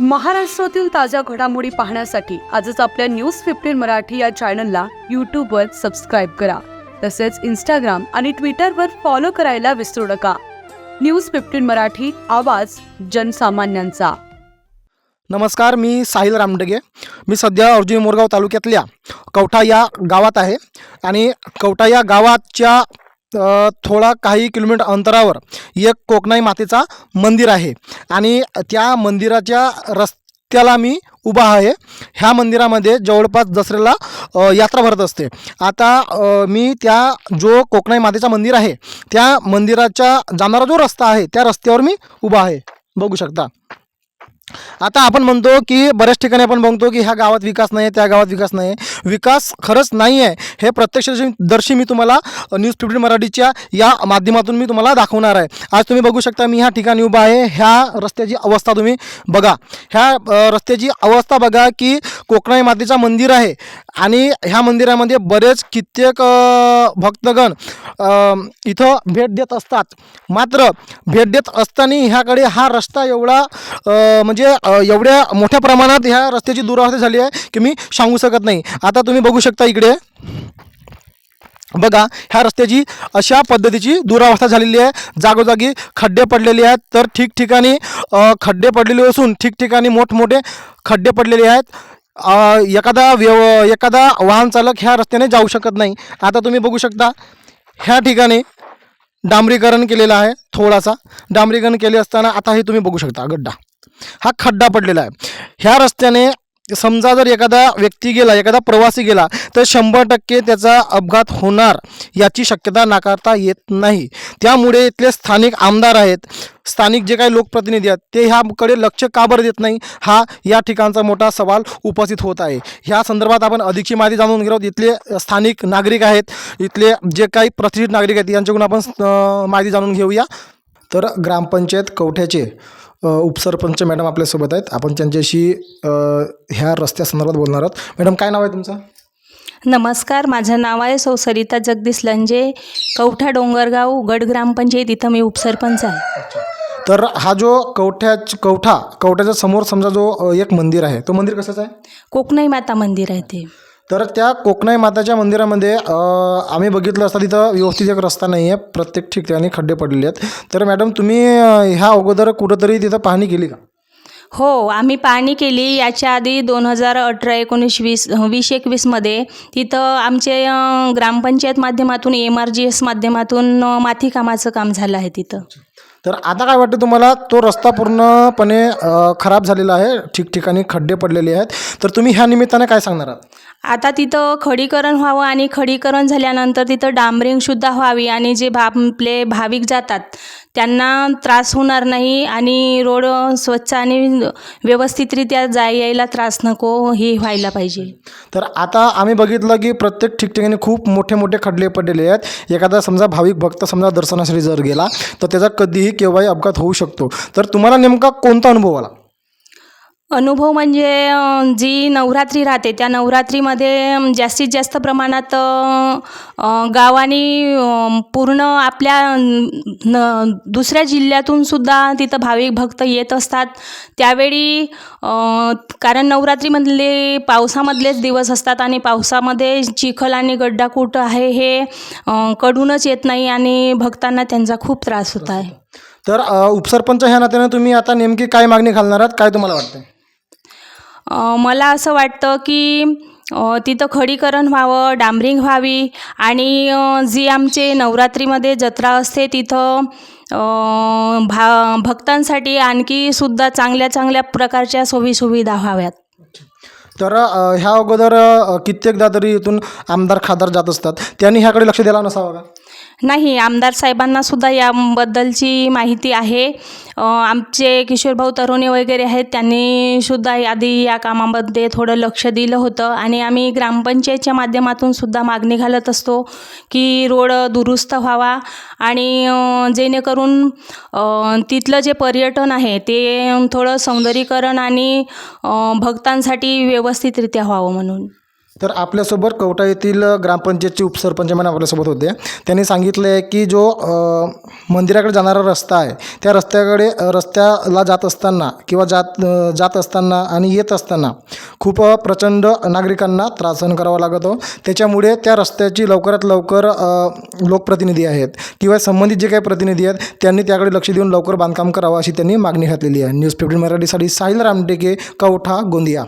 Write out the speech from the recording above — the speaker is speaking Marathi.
महाराष्ट्रातील ताज्या घडामोडी पाहण्यासाठी आजच आपल्या न्यूज फिफ्टीन मराठी या चॅनलला यूट्यूबवर सबस्क्राईब करा. तसेच इंस्टाग्राम आणि ट्विटरवर फॉलो करायला विसरू नका. न्यूज फिफ्टीन मराठी आवाज जनसामान्यांचा. नमस्कार मी साहिल रामडगे. मी सध्या अर्जुनी मोरगाव तालुक्यातल्या कवठा या गावात आहे आणि कवठा या गावाच्या थोडा काही किलोमीटर अंतरावर एक कोकणाई मातेचा मंदिर आहे. आणि त्या मंदिराच्या रस्त्याला मी उभा आहे. ह्या मंदिरामध्ये जवळपास दसऱ्याला यात्रा भरत असते. आता मी त्या जो कोकणाई मातेचा मंदिर आहे त्या मंदिराच्या जाणारा जो रस्ता आहे त्या रस्त्यावर मी उभा आहे. बघू शकता. आता आपण म्हणतो की बऱ्याच ठिकाणी आपण बघतो की ह्या गावात विकास नाही आहे त्या गावात विकास नाही आहे विकास खरंच नाही आहे हे प्रत्यक्ष दर्शी मी तुम्हाला न्यूज फिफ्टीन मराठीच्या या माध्यमातून मी तुम्हाला दाखवणार आहे. आज तुम्ही बघू शकता मी ह्या ठिकाणी उभा आहे. ह्या रस्त्याची अवस्था तुम्ही बघा. ह्या रस्त्याची अवस्था बघा की कोकणाई मातेचं मंदिर आहे. आणि ह्या मंदिरामध्ये बरेच कित्येक भक्तगण इथं भेट देत असतात. मात्र भेट देत असताना ह्याकडे हा रस्ता एवढा म्हणजे एवढ्या मोठ्या प्रमाणात ह्या रस्त्याची दुरावस्था झाली आहे की मी सांगू शकत नाही. आता तुम्ही बघू शकता इकडे. बघा ह्या रस्त्याची अशा पद्धतीची दुरावस्था झालेली आहे. जागोजागी खड्डे पडलेले आहेत. तर ठिकठिकाणी खड्डे पडलेले असून ठिकठिकाणी मोठमोठे खड्डे पडलेले आहेत. एखादा व्यव एखादा वाहन चालक ह्या रस्त्याने जाऊ शकत नाही. आता तुम्ही बघू शकता ह्या ठिकाणी डांबरीकरण केलेलं आहे थोडासा. डांबरीकरण केले असताना आता हे तुम्ही बघू शकता गड्डा. हा खड्डा पडलेला आहे. ह्या रस्त्याने समजा जर एखादा व्यक्ती गेला एखादा प्रवासी गेला तर शंभर टक्के त्याचा अपघात होणार याची शक्यता नाकारता येत नाही. त्यामुळे इथले स्थानिक आमदार आहेत स्थानिक जे काही लोकप्रतिनिधी आहेत ते ह्याकडे लक्ष का बरं देत नाही? हा या ठिकाणचा मोठा सवाल उपस्थित होत आहे. ह्या संदर्भात आपण अधिकची माहिती जाणून घेऊ इथले स्थानिक नागरिक आहेत इथले जे काही प्रतिष्ठित नागरिक आहेत यांच्याकडून आपण माहिती जाणून घेऊया. तर ग्रामपंचायत कवठ्याचे उपसरपंच मॅडम आपल्यासोबत आहेत. आपण त्यांच्याशी ह्या रस्त्यासंदर्भात बोलणार आहोत. मॅडम काय नाव आहे तुमचं? नमस्कार. माझं नाव आहे सौ सरिता जगदीश लंजे. कवठा डोंगरगाव गड ग्रामपंचायत इथं मी उपसरपंच आहे. तर हा जो कवठ्या कवठा कवठ्याच्या समोर समजा जो एक मंदिर आहे तो मंदिर कशाचं आहे? कोकणाई माता मंदिर आहे ते. तर त्या कोकणाई माताच्या मंदिरामध्ये आम्ही बघितलं असता तिथं व्यवस्थित एक रस्ता नाही आहे प्रत्येक ठिकाणी खड्डे पडलेले आहेत. तर मॅडम तुम्ही ह्या अगोदर कुठंतरी तिथं पाहणी केली का? हो आम्ही पाहणी केली. याच्या आधी दोन हजार अठरा एकोणीस वीस वीस एकवीसमध्ये तिथं आमचे ग्रामपंचायत माध्यमातून एम आर जी एस माध्यमातून माती कामाचं काम झालं आहे तिथं. तर आता काय वाटतं तुम्हाला? तो रस्ता पूर्णपणे खराब झालेला आहे. ठिकठिकाणी खड्डे पडलेले आहेत. तर तुम्ही ह्या निमित्ताने काय सांगणार आहात? आता तिथं खडीकरण व्हावं आणि खडीकरण झाल्यानंतर तिथं डांबरिंगसुद्धा व्हावी आणि जे भा आपले भाविक जातात त्यांना त्रास होणार नाही आणि रोड स्वच्छ आणि व्यवस्थितरित्या जाय यायला त्रास नको हे व्हायला पाहिजे. तर आता आम्ही बघितलं की प्रत्येक ठिकठिकाणी खूप मोठे मोठे खड्डे पडलेले आहेत. एखादा समजा भाविक भक्त समजा दर्शनासाठी जर गेला तर त्याचा कधीही केव्हाही अपघात होऊ शकतो. तर तुम्हाला नेमका कोणता अनुभव आला? अनुभव म्हणजे जी नवरात्री राहते त्या नवरात्रीमध्ये जास्तीत जास्त प्रमाणात अं, गावानी पूर्ण आपल्या न दुसऱ्या जिल्ह्यातूनसुद्धा तिथं भाविक भक्त येत असतात. त्यावेळी कारण नवरात्रीमधले पावसामधलेच दिवस असतात आणि पावसामध्ये चिखल आणि गड्डाकूट आहे हे कडूनच येत नाही आणि भक्तांना त्यांचा खूप त्रास होत आहे. तर उपसरपंच ह्या नात्याने तुम्ही आता नेमकी काय मागणी घालणार आहात? काय तुम्हाला वाटतं मला असं वाटतं की तिथं खडीकरण व्हावं डांबरिंग व्हावी आणि जी आमचे नवरात्रीमध्ये जत्रा असते तिथं भा भक्तांसाठी आणखी सुद्धा चांगल्या चांगल्या प्रकारच्या सोयीसुविधा व्हाव्यात. तर ह्या अगोदर कित्येकदा तरी इथून आमदार खासदार जात असतात. त्यांनी ह्याकडे लक्ष द्यायला नसावं का? नाही आमदार साहेबांना सुद्धा याबद्दलची माहिती आहे. आमचे किशोरभाऊ तरुणे वगैरे आहेत त्यांनी सुद्धा आधी या कामामध्ये थोडं लक्ष दिलं होतं आणि आम्ही ग्रामपंचायतच्या माध्यमातून सुद्धा मागणी घालत असतो की रोड दुरुस्त व्हावा आणि जेणेकरून तिथलं जे पर्यटन आहे ते थोडं सौंदर्यीकरण आणि भक्तांसाठी व्यवस्थितरित्या व्हावं म्हणून. तर आपल्यासोबत कवठा येथील ग्रामपंचायतचे उपसरपंच म्हणून आपल्यासोबत होते. त्यांनी सांगितलं आहे की जो मंदिराकडे जाणारा रस्ता आहे त्या रस्त्याकडे रस्त्याला जात असताना किंवा जात जात असताना आणि येत असताना खूप प्रचंड नागरिकांना त्रास सहन करावा लागतो त्याच्यामुळे त्या रस्त्याची लवकरात लवकर लोकप्रतिनिधी आहेत किंवा संबंधित जे काही प्रतिनिधी आहेत त्यांनी त्याकडे लक्ष देऊन लवकर बांधकाम करावं अशी त्यांनी मागणी घातलेली आहे. न्यूज फिफ्टीन मराठीसाठी साहिल रामटेके कवठा गोंदिया.